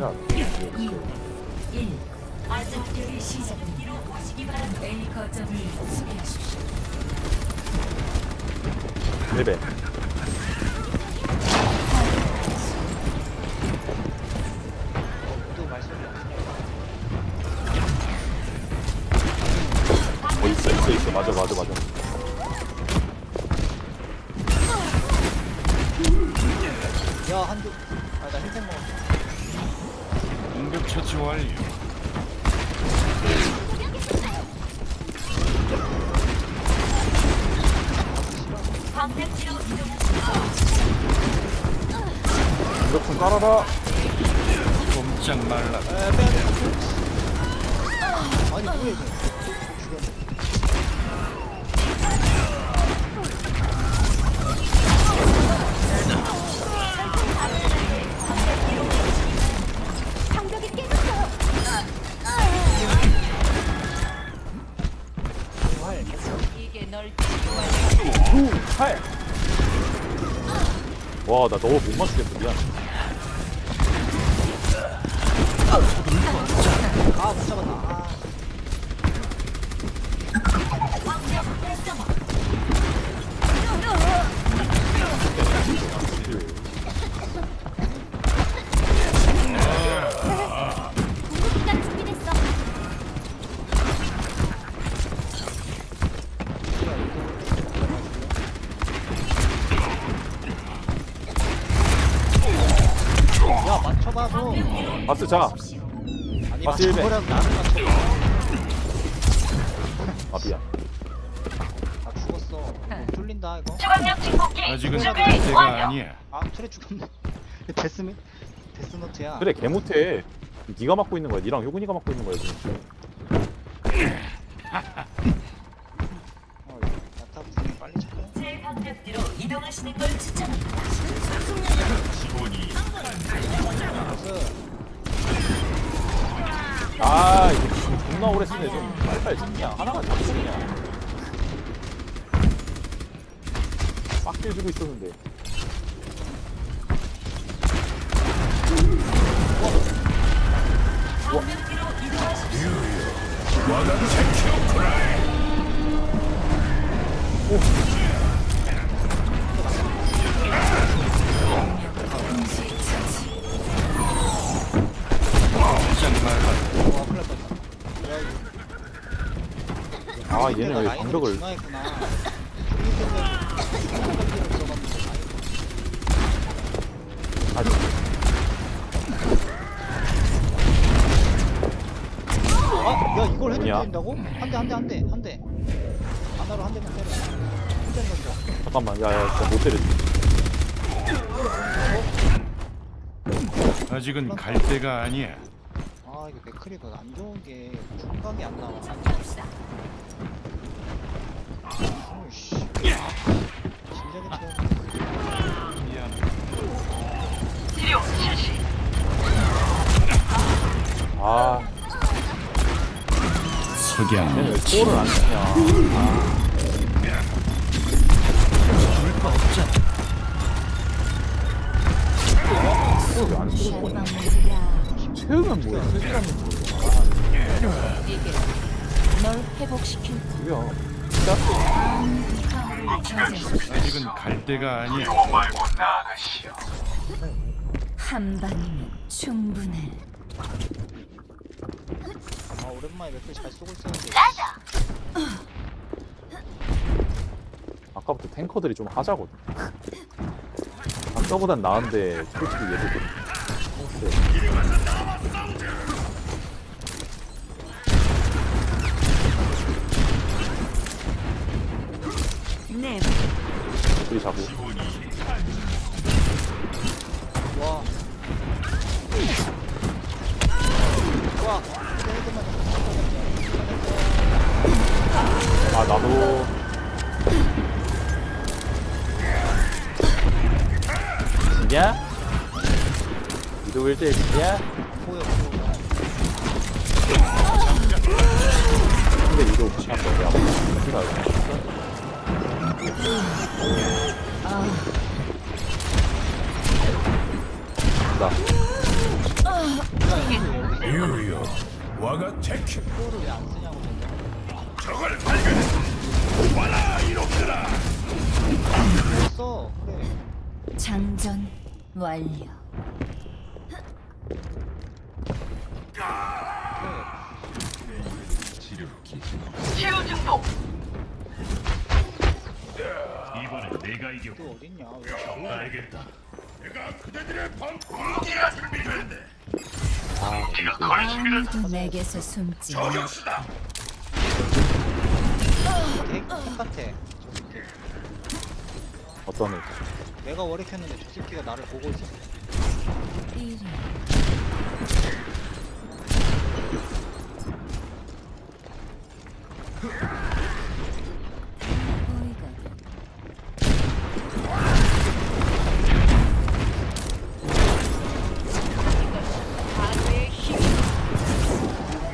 아니라 1. 아작전이 시작됩니다. A 거점을 수비하십시오. 레벨 또 말씀이 어 있어 있어 있어 맞아 맞아 맞아 야 한두 아나 흰색 먹었어 응급 처치 완료. 좀 깔아라 꼼짝 말라. 에 빼야 돼 아니 뭐야 이거 8 와, 나 너무 못 맞추겠어. 미안. 아못 잡았다 아. 야 맞춰봐도 바스 자 아니 박스 일배. 맞춰보라고 나를 맞춰봐 아 미안. 나 죽었어. 이거 뚫린다 이거. 아직은 갈 때가 아니야. 아 트레 죽었네. 데스미 데스노트야. 그래 개 못해. 네가 맡고 있는 거야. 니랑 효근이가 맡고 있는 거야 지금. 어 부분이 빨리 찾아. 제 방벽대로 이동하시는 걸 추천합니다. 버스 아 이거 지금 쓰네 좀 빨리빨리 찍냐? 하나가 잡히냐? 빡길 주고 있었는데 아 얘는 왜 방벽을 진화했구나 아니 아, 야 이걸 해도 뭐냐? 된다고? 한대 한 대 한 대 한 대. 하나로 한 대만 때려. 한대 던져. 잠깐만 야야 진짜 못 때렸지 아직은 갈 때가 아니야. 아 이거 맥크리가 안 좋은 게 중각이 안 나와. 오이씨. 진작에 채워. 미안. 아 석양. 얘는 왜 코어를 안 치냐 코어를 왜안 쓰는 거야 채우면 뭐야 쓰지라는 이게 널 회복시킬 뭐야 아직은 갈 때가 아니야. 한 방이면 충분해. 아 오랜만에 맥크리 잘 쏘고 있었는데. 아까부터 탱커들이 좀 하자거든 아까보단 나은데 솔직히 얘도 좀 네. 둘이 자고 와. 와. 아 나도 지냐? 이도 1대1 지냐? 보여 보여. 근데 이도 무시한 거야 어떻게 알아 나 유유 와가 근데. 적을 발견해 와라 이놈들아 써. 장전 완료. 이번엔 내가 이겨 또 어딨냐? 왜 알겠다 내가 그대들의 방공기가 준비됐네 아무도 내게서 숨지 마. 저격수다 개 똑같아. 어떤 애? 내가 월핵했는데 저 새끼가 나를 보고 있어. 이리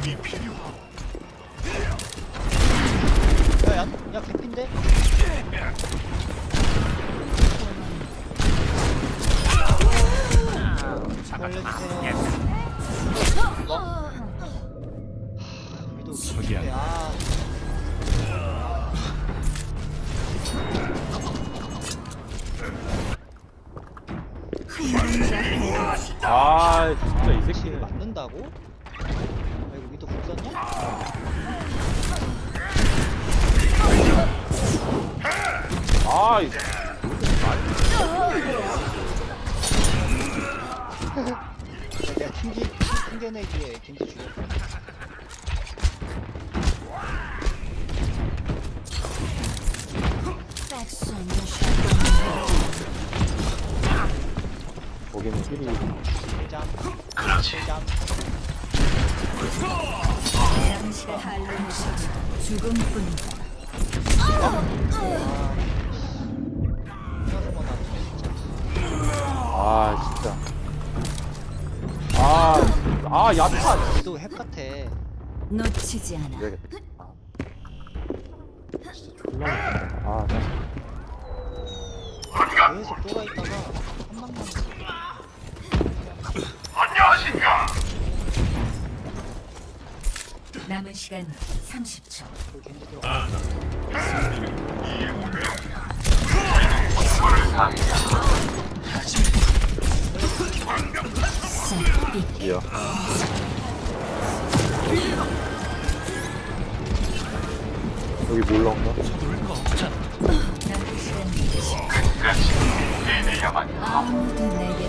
이 필요하오 야, 야, 야, 개핀데? 걸려주세요. 위도 석양. 개핀데, 아. 아 진짜 이 새끼는 맞는다고? 위도 불 썼냐? 아 이- 야, 내가 튕기, 튕겨내기에 겐지 죽였어. 거기는 힐이. 당 아 진짜 아아 야타 위도 핵 같아. 놓치지 않아. 그래야겠다 아 진짜 졸라 아 진짜. 계속 돌아있다가 한 방만 안녕하신가 남은 시간 30초. 그 겐지 들어가. 이야 여기 몰라 온다 남은 시간 20초. 아무도 내게